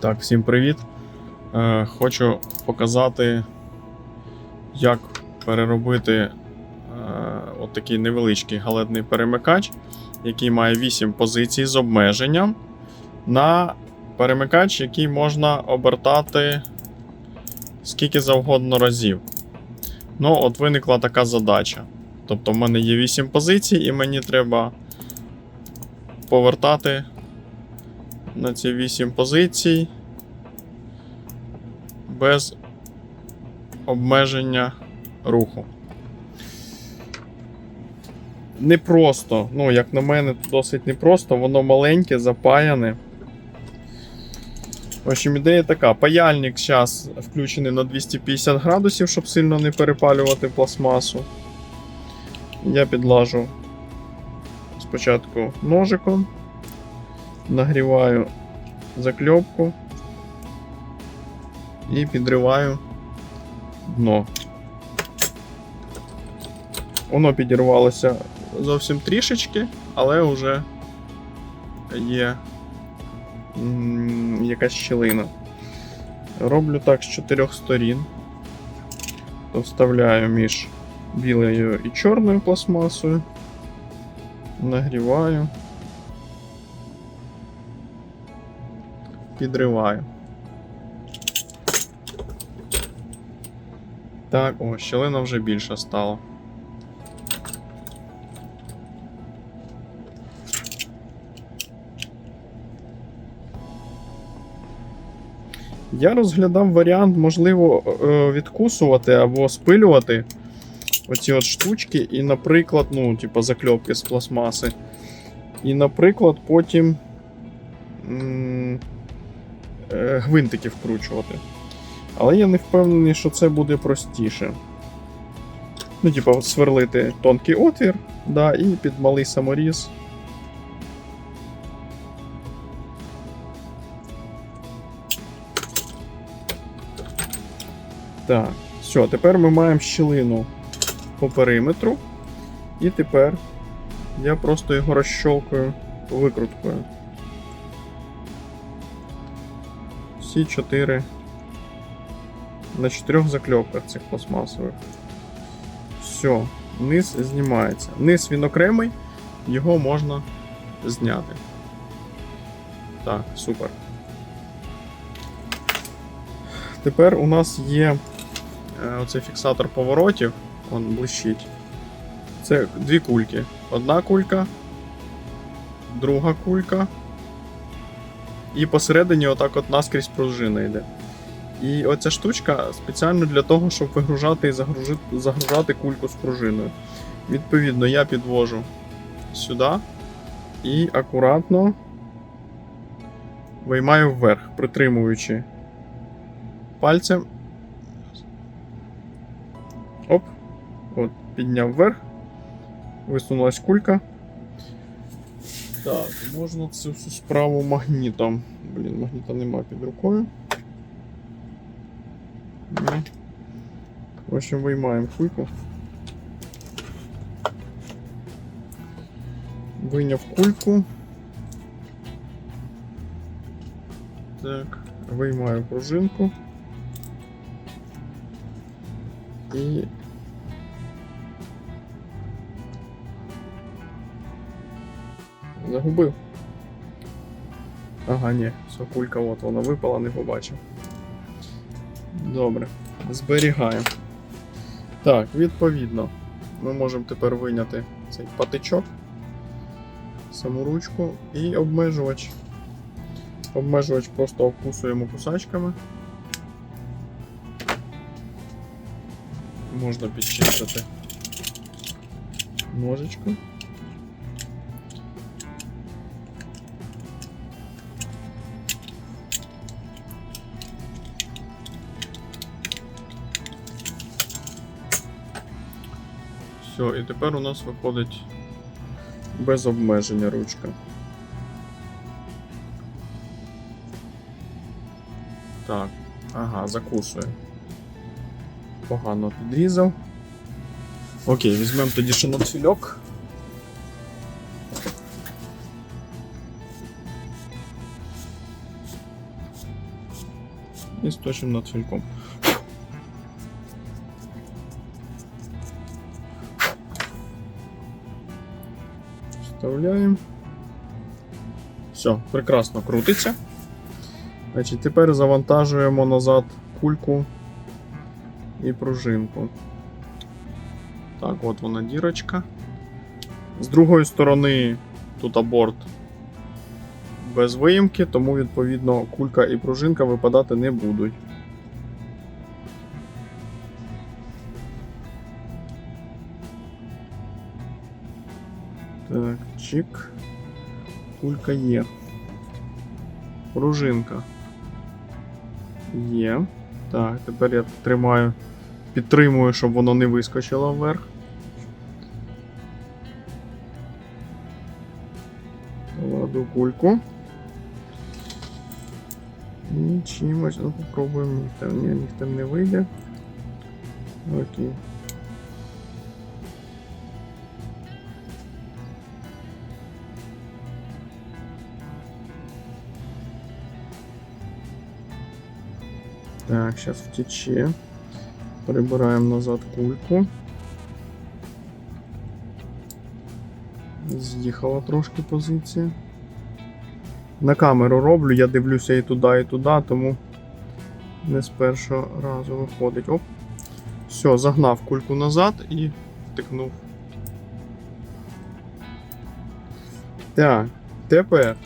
Так, всім привіт. Е, хочу показати, як переробити е, от такий невеличкий галетний перемикач, який має 8 позицій з обмеженням, на перемикач, який можна обертати скільки завгодно разів. Ну, от виникла така задача. Тобто, в мене є 8 позицій, і мені треба повертати на ці 8 позицій без обмеження руху. Непросто, ну, як на мене, досить непросто, воно маленьке, запаяне. В общем, ідея така: паяльник зараз включений на 250 градусів, щоб сильно не перепалювати пластмасу. Я підлажу спочатку ножиком, нагріваю закльопку і підриваю дно. Воно підірвалося зовсім трішечки, але вже є якась щілина. Роблю так з чотирьох сторін. То вставляю між білою і чорною пластмасою. Нагріваю. Підриваю. Так, о, щелина вже більша стала. Я розглядав варіант, можливо, е, відкусувати або спилювати оці от штучки, і, наприклад, ну, типу, закльопки з пластмаси. І, наприклад, потім гвинтики вкручувати. Але я не впевнений, що це буде простіше. Ну, типу, сверлити тонкий отвір, да, і під малий саморіз. Так, все, тепер ми маємо щілину по периметру. І тепер я просто його розщолкаю викруткою. Всі чотири на чотирьох закльопках цих пластмасових. Все, низ знімається. Низ він окремий, його можна зняти. Так, супер. Тепер у нас є е, оцей фіксатор поворотів, он блищить. Це дві кульки. Одна кулька, друга кулька. І посередині отак от наскрізь пружина йде. І оця штучка спеціально для того, щоб вигружати і загружити, загружати кульку з пружиною. Відповідно, я підвожу сюди і акуратно виймаю вверх, притримуючи пальцем. Оп. От, підняв вверх. Висунулась кулька. Так, можна цю всю справу магнітом. Блін, магніта нема під рукою. В общем, виймаємо кульку. Вийняв кульку. Так, виймаю пружинку. І. Загубив. Ага, ні, все, кулька от вона випала, не побачив. Добре, зберігаємо. Так, відповідно, ми можемо тепер виняти цей патичок, саму ручку і обмежувач. Обмежувач просто обкусуємо кусачками. Можна підчистити ножичку. Все, і тепер у нас виходить без обмеження ручка. Так, ага, закусує. Погано підрізав. Окей, візьмемо тоді ще на і сточимо над фільком. Вставляємо. Все, прекрасно крутиться. Значить, тепер завантажуємо назад кульку і пружинку. Так, от вона дірочка. З другої сторони тут аборт без виїмки, тому відповідно кулька і пружинка випадати не будуть. Так, чик. Кулька є. Пружинка. Є. Так, тепер я тримаю, підтримую, щоб воно не вискочило вверх. Кладу кульку. І чимось, ну попробуємо нігтем. Ні, нігтем не вийде. Окей. Так, сейчас втече. Прибираємо назад кульку. З'їхала трошки позиція. На камеру роблю, я дивлюся і туди, і туди, тому не з першого разу виходить. Оп. Все, загнав кульку назад і втикнув. Так, тепер.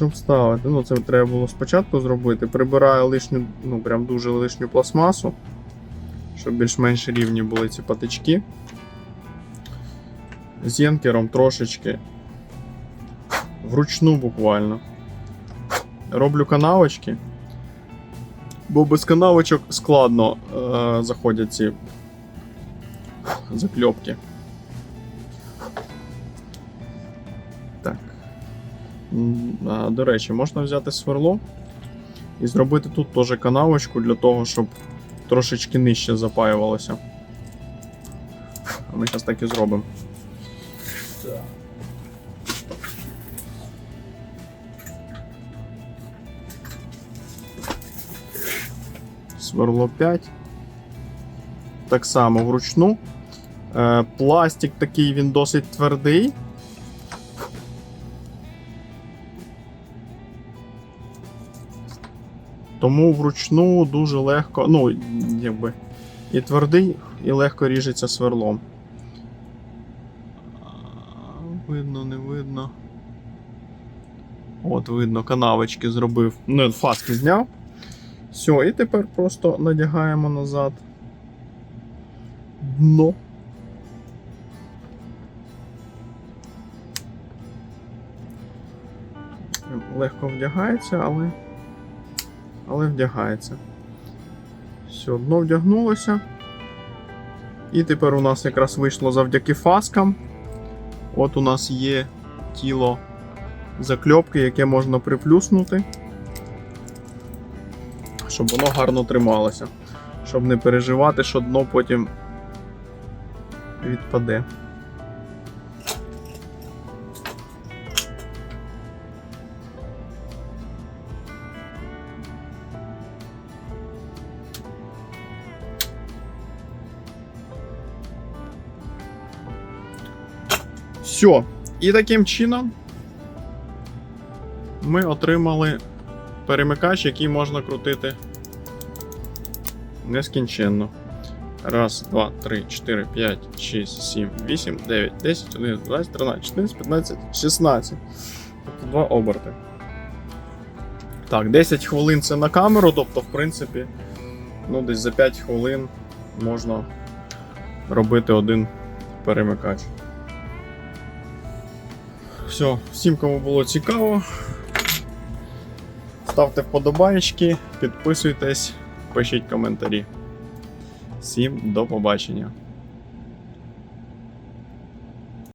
Щоб ставити, ну це треба було спочатку зробити. Прибираю лишню, ну прям дуже лишню пластмасу, щоб більш-менш рівні були ці патички. З єнкером трошечки вручну буквально. Роблю канавочки, бо без канавочок складно е, заходять ці закльопки. До речі, можна взяти сверло і зробити тут теж канавочку для того, щоб трошечки нижче запаювалося. А ми зараз так і зробимо. Сверло 5. Так само вручну. Е, пластик такий він досить твердий. Тому вручну дуже легко, ну, якби і твердий, і легко ріжеться сверлом. Видно, не видно. От, видно, канавочки зробив. Ну, фаски зняв. Все, і тепер просто надягаємо назад дно. Легко вдягається, але але вдягається. Все, дно вдягнулося. І тепер у нас якраз вийшло завдяки фаскам. От у нас є тіло закльопки, яке можна приплюснути, щоб воно гарно трималося. Щоб не переживати, що дно потім відпаде. Все. І таким чином ми отримали перемикач, який можна крутити нескінченно. Раз, два, три, чотири, п'ять, шість, сім, вісім, дев'ять, десять, одинадцять, двадцять, тринадцять, чотирнадцять, п'ятнадцять, шістнадцять. Тобто два оберти. Так, 10 хвилин це на камеру, тобто, в принципі, ну, десь за 5 хвилин можна робити один перемикач. Все, всім, кому було цікаво. Ставте вподобайки, підписуйтесь, пишіть коментарі. Всім до побачення.